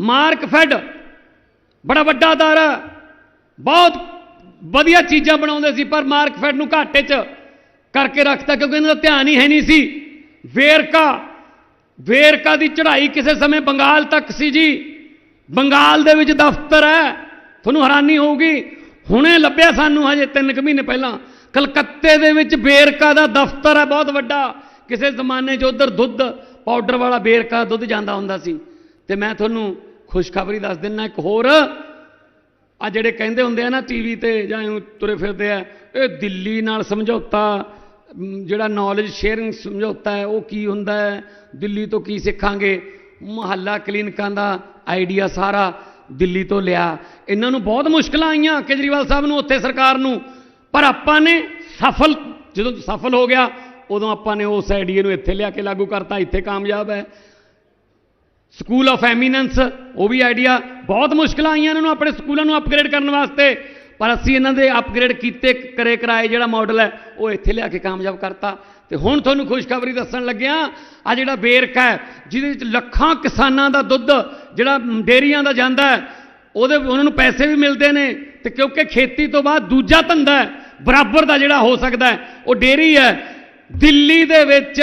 Mark fed, ਬੜਾ ਵੱਡਾ ਅਦਾਰਾ, ਬਹੁਤ ਵਧੀਆ ਚੀਜ਼ਾਂ ਬਣਾਉਂਦੇ ਸੀ, ਪਰ ਮਾਰਕ ਫੈਡ ਨੂੰ ਘਾਟੇ 'ਚ ਕਰਕੇ ਰੱਖਤਾ, ਕਿਉਂਕਿ ਇਹਨਾਂ ਦਾ ਧਿਆਨ ਹੀ ਹੈ ਨਹੀਂ ਸੀ। ਵੇਰਕਾ ਵੇਰਕਾ ਦੀ ਚੜ੍ਹਾਈ ਕਿਸੇ ਸਮੇਂ ਬੰਗਾਲ ਤੱਕ ਸੀ ਜੀ। ਬੰਗਾਲ ਦੇ ਵਿੱਚ ਦਫ਼ਤਰ ਹੈ, ਤੁਹਾਨੂੰ ਹੈਰਾਨੀ ਹੋਊਗੀ। ਹੁਣੇ ਲੱਭਿਆ ਸਾਨੂੰ ਹਜੇ 3 ਕੁ ਮਹੀਨੇ ਪਹਿਲਾਂ। ਕਲਕੱਤੇ ਦੇ ਵਿੱਚ ਵੇਰਕਾ ਦਾ ਦਫ਼ਤਰ ਹੈ, ਬਹੁਤ ਵੱਡਾ। ਕਿਸੇ ਜ਼ਮਾਨੇ 'ਚ ਉਧਰ ਦੁੱਧ ਪਾਊਡਰ ਵਾਲਾ ਵੇਰਕਾ ਦੁੱਧ ਜਾਂਦਾ ਹੁੰਦਾ ਸੀ। ਤੇ ਮੈਂ ਤੁਹਾਨੂੰ ਖੁਸ਼ਖਬਰੀ ਦੱਸ ਦਿੰਨਾ ਇੱਕ ਹੋਰ। ਆ ਜਿਹੜੇ ਕਹਿੰਦੇ ਹੁੰਦੇ ਆ ਨਾ ਟੀਵੀ ਤੇ ਜਾਂ ਤੁਰੇ ਫਿਰਦੇ ਆ, ਇਹ ਦਿੱਲੀ ਨਾਲ ਸਮਝੌਤਾ ਜਿਹੜਾ ਨੌਲੇਜ ਸ਼ੇਅਰਿੰਗ ਸਮਝੌਤਾ ਹੈ, ਉਹ ਕੀ ਹੁੰਦਾ ਹੈ? ਦਿੱਲੀ ਤੋਂ ਕੀ ਸਿੱਖਾਂਗੇ? ਮੁਹੱਲਾ ਕਲੀਨਿਕਾਂ ਦਾ ਆਈਡੀਆ ਸਾਰਾ ਦਿੱਲੀ ਤੋਂ ਲਿਆ। ਇਹਨਾਂ ਨੂੰ ਬਹੁਤ ਮੁਸ਼ਕਲਾਂ ਆਈਆਂ ਕੇਜਰੀਵਾਲ ਸਾਹਿਬ ਨੂੰ ਉੱਥੇ ਸਰਕਾਰ ਨੂੰ। ਪਰ ਆਪਾਂ ਨੇ ਸਫਲ, ਜਦੋਂ ਸਫਲ ਹੋ ਗਿਆ, ਉਦੋਂ ਆਪਾਂ ਨੇ ਉਸ ਆਈਡੀਆ ਨੂੰ ਇੱਥੇ ਲਿਆ ਕੇ ਲਾਗੂ ਕਰਤਾ। ਇੱਥੇ ਕਾਮਯਾਬ ਹੈ। ਸਕੂਲ ਆਫ ਐਮੀਨੈਂਸ ਉਹ ਵੀ ਆਈਡੀਆ ਬਹੁਤ ਮੁਸ਼ਕਲਾਂ ਆਈਆਂ ਇਹਨਾਂ ਨੂੰ ਆਪਣੇ ਸਕੂਲਾਂ ਨੂੰ ਅਪਗ੍ਰੇਡ ਕਰਨ ਵਾਸਤੇ। ਪਰ ਅਸੀਂ ਇਹਨਾਂ ਦੇ ਅਪਗ੍ਰੇਡ ਕੀਤੇ, ਕਰੇ ਕਰਾਏ ਜਿਹੜਾ ਮਾਡਲ ਹੈ, ਉਹ ਇੱਥੇ ਲਿਆ ਕੇ ਕਾਮਯਾਬ ਕਰਤਾ। ਤੇ ਹੁਣ ਤੁਹਾਨੂੰ ਖੁਸ਼ਖਬਰੀ ਦੱਸਣ ਲੱਗਿਆ ਆ ਜਿਹੜਾ ਵੇਰਕਾ ਹੈ, ਜਿਹਦੇ ਵਿੱਚ ਲੱਖਾਂ ਕਿਸਾਨਾਂ ਦਾ ਦੁੱਧ, ਜਿਹੜਾ ਡੇਰੀਆਂ ਦਾ ਜਾਂਦਾ ਹੈ, ਉਹਦੇ ਉਹਨਾਂ ਨੂੰ ਪੈਸੇ ਵੀ ਮਿਲਦੇ ਨੇ। ਤੇ ਕਿਉਂਕਿ ਖੇਤੀ ਤੋਂ ਬਾਅਦ ਦੂਜਾ ਧੰਦਾ ਹੈ, ਬਰਾਬਰ ਦਾ ਜਿਹੜਾ ਹੋ ਸਕਦਾ ਉਹ ਡੇਰੀ ਹੈ। ਦਿੱਲੀ ਦੇ ਵਿੱਚ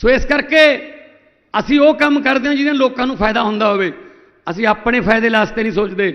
ਸੋ ਇਸ ਕਰਕੇ ਅਸੀਂ ਉਹ ਕੰਮ ਕਰਦੇ ਹਾਂ ਜਿਹਦੇ ਨਾਲ ਲੋਕਾਂ ਨੂੰ ਫਾਇਦਾ ਹੁੰਦਾ ਹੋਵੇ। ਅਸੀਂ ਆਪਣੇ ਫਾਇਦੇ ਵਾਸਤੇ ਨਹੀਂ ਸੋਚਦੇ।